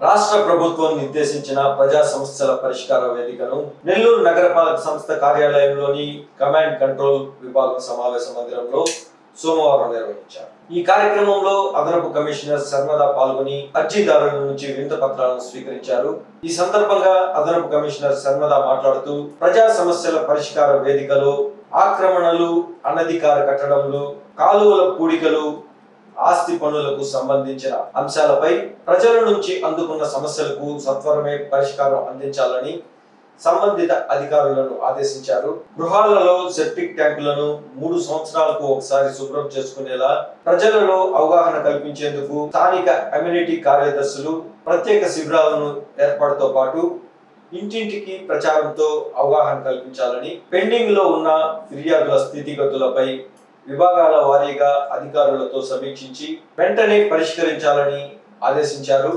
రాష్ట్ర ప్రభుత్వం నిర్దేశించిన ప్రజా సమస్యల పరిష్కార వేదికను నెల్లూరు నగరపాలక సంస్థ కార్యాలయంలోని కమాండ్ కంట్రోల్ విభాగం సమావేశ మందిరంలో సోమవారం నిర్వహించారు. ఈ కార్యక్రమంలో అదనపు కమిషనర్ శర్మద పాల్గొని అర్జీదారుల నుంచి వింత పత్రాలను స్వీకరించారు. ఈ సందర్భంగా అదనపు కమిషనర్ శర్మద మాట్లాడుతూ ప్రజా సమస్యల పరిష్కార వేదికలో ఆక్రమణలు అనధికార కట్టడములు కాలువల పూడికలు ఆస్తి పనులకు సంబంధించిన అంశాలపై ప్రజల నుంచి అందుకున్న సమస్యలకు సత్వరమే పరిష్కారం అందించాలని సంబంధిత అధికారులను ఆదేశించారు. గృహాలలో సెప్టిక్ ట్యాంకులను మూడు సంవత్సరాలకు ఒకసారి శుభ్రం చేసుకునేలా ప్రజలలో అవగాహన కల్పించేందుకు స్థానిక కమ్యూనిటీ కార్యదర్శులు ప్రత్యేక శిబిరాలను ఏర్పాటుతో పాటు ఇంటింటికి ప్రచారంతో అవగాహన కల్పించాలని పెండింగ్లో ఉన్న ఫిర్యాదుల స్థితిగతులపై విభాగాల వారీగా అధికారులతో సమీక్షించి వెంటనే పరిష్కరించాలని ఆదేశించారు.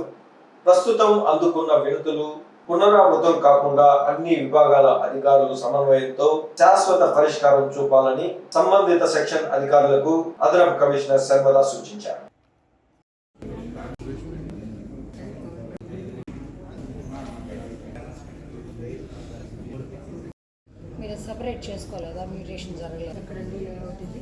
ప్రస్తుతం అందుకున్న వినతులు పునరావృతం కాకుండా అన్ని విభాగాల అధికారులు సమన్వయంతో శాశ్వత పరిష్కారం చూపాలని సంబంధిత సెక్షన్ అధికారులకు అదనపు కమిషనర్ సర్వదా సూచించారు. సపరేట్ చేసుకోలేదా? మ్యూటేషన్ జరగలేదు? ఎక్కడండి లేఅవుట్ ఇది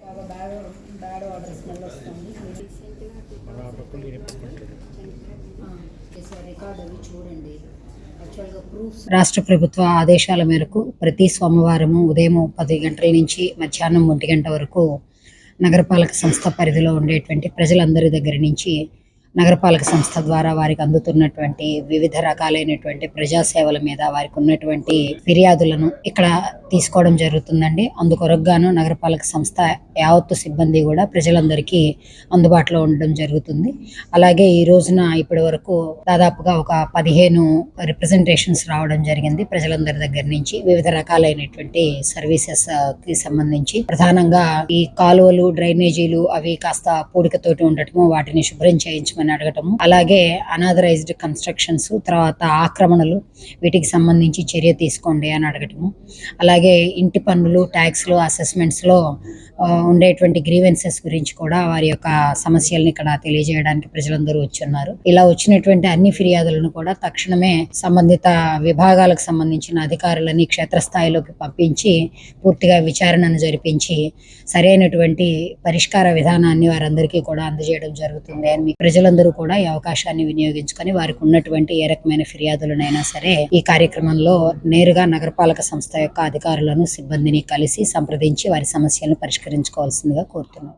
బాగా బ్యాడ్ బ్యాడ్ వాటర్ స్మెల్ వస్తుంది. రికార్డ్ అవి చూడండి. రాష్ట్ర ప్రభుత్వ ఆదేశాల మేరకు ప్రతి సోమవారము ఉదయం పది గంటల నుంచి మధ్యాహ్నం ఒంటి గంట వరకు నగరపాలక సంస్థ పరిధిలో ఉండేటువంటి ప్రజలందరి దగ్గర నుంచి నగరపాలక సంస్థ ద్వారా వారికి అందుతున్నటువంటి వివిధ రకాలైనటువంటి ప్రజా సేవల మీద వారికి ఉన్నటువంటి ఫిర్యాదులను ఇక్కడ తీసుకోవడం జరుగుతుందండి. అందుకొరకుగాను నగరపాలక సంస్థ యావత్తు సిబ్బంది కూడా ప్రజలందరికీ అందుబాటులో ఉండడం జరుగుతుంది. అలాగే ఈ రోజున ఇప్పటి వరకు దాదాపుగా ఒక పదిహేను రిప్రజెంటేషన్స్ రావడం జరిగింది ప్రజలందరి దగ్గర నుంచి. వివిధ రకాలైనటువంటి సర్వీసెస్కి సంబంధించి ప్రధానంగా ఈ కాలువలు డ్రైనేజీలు అవి కాస్త పూడికతోటి ఉండటము వాటిని శుభ్రం చేయించమని అడగటము. అలాగే అనాథరైజ్డ్ కన్స్ట్రక్షన్స్ తర్వాత ఆక్రమణలు వీటికి సంబంధించి చర్య తీసుకోండి అని అడగటము. అలాగే ఇంటి పన్నులు ట్యాక్స్లు అసెస్మెంట్స్లో ఉండేటువంటి గ్రీవెన్సెస్ గురించి కూడా వారి యొక్క సమస్యల్ని ఇక్కడ తెలియజేయడానికి ప్రజలందరూ వచ్చున్నారు. ఇలా వచ్చినటువంటి అన్ని ఫిర్యాదులను కూడా తక్షణమే సంబంధిత విభాగాలకు సంబంధించిన అధికారులని క్షేత్రస్థాయిలోకి పంపించి పూర్తిగా విచారణను జరిపించి సరైనటువంటి పరిష్కార విధానాన్ని వారందరికీ కూడా అందజేయడం జరుగుతుంది అని ప్రజల ప్రజలందరూ కూడా ఈ అవకాశాన్ని వినియోగించుకొని వారికి ఉన్నటువంటి ఏ రకమైన ఫిర్యాదులనైనా సరే ఈ కార్యక్రమంలో నేరుగా నగరపాలక సంస్థ యొక్క అధికారులను సిబ్బందిని కలిసి సంప్రదించి వారి సమస్యలను పరిష్కరించుకోవాల్సిందిగా కోరుతున్నాం.